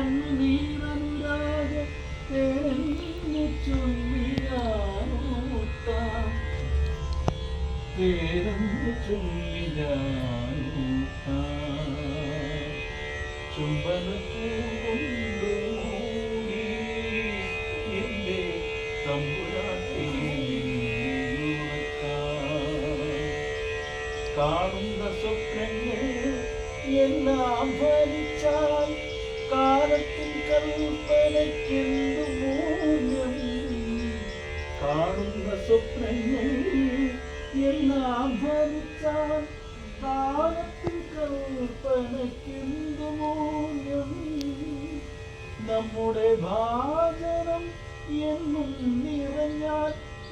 കണ്ണുനീരനുരാഗ പേരെന്നു എന്റെ തമ്പുരാട്ടി കാണുന്ന സ്വപ്നങ്ങൾ എല്ലാം ഫലിച്ചാൽ കാലത്തിൻ കൽപ്പനയ്ക്കെന്തു മൂല്യം കാണുന്ന സ്വപ്നങ്ങൾ എല്ലാം ഫലിച്ചാൽ കാലത്തിൻ കൽപ്പനയ്ക്കെന്തു മൂല്യം നമ്മുടെ ഭാജനം എന്നും നിറഞ്ഞാൽ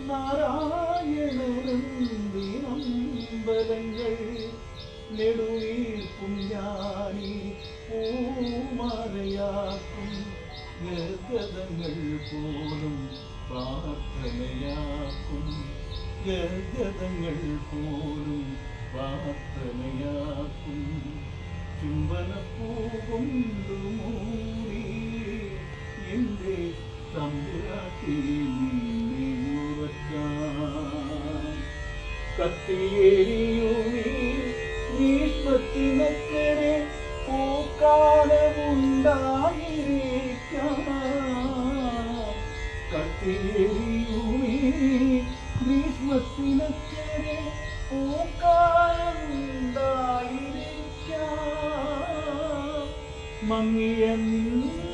നാരായണനന്ദിനമ്പലങ്ങൾ നെടുവീർക്കും ഞാനീ ഗർഗതങ്ങൾ പോലും പ്രാർത്ഥനയാക്കും. ഗർഗതങ്ങൾ പോലും പ്രാർത്ഥനയാക്കും. ചുംബനപ്പൂകൊണ്ടു മൂടി എന്റെ തമ്പുരാട്ടി നിന്നെ ഉറക്കാം. പൂക്കാലമുണ്ടായിരിക്കാം കത്തിയേരിയൂരി ഭീഷ്മത്തിനക്കരെ പൂക്കാലമുണ്ടായിരിക്കാം മങ്ങിയ നിൻ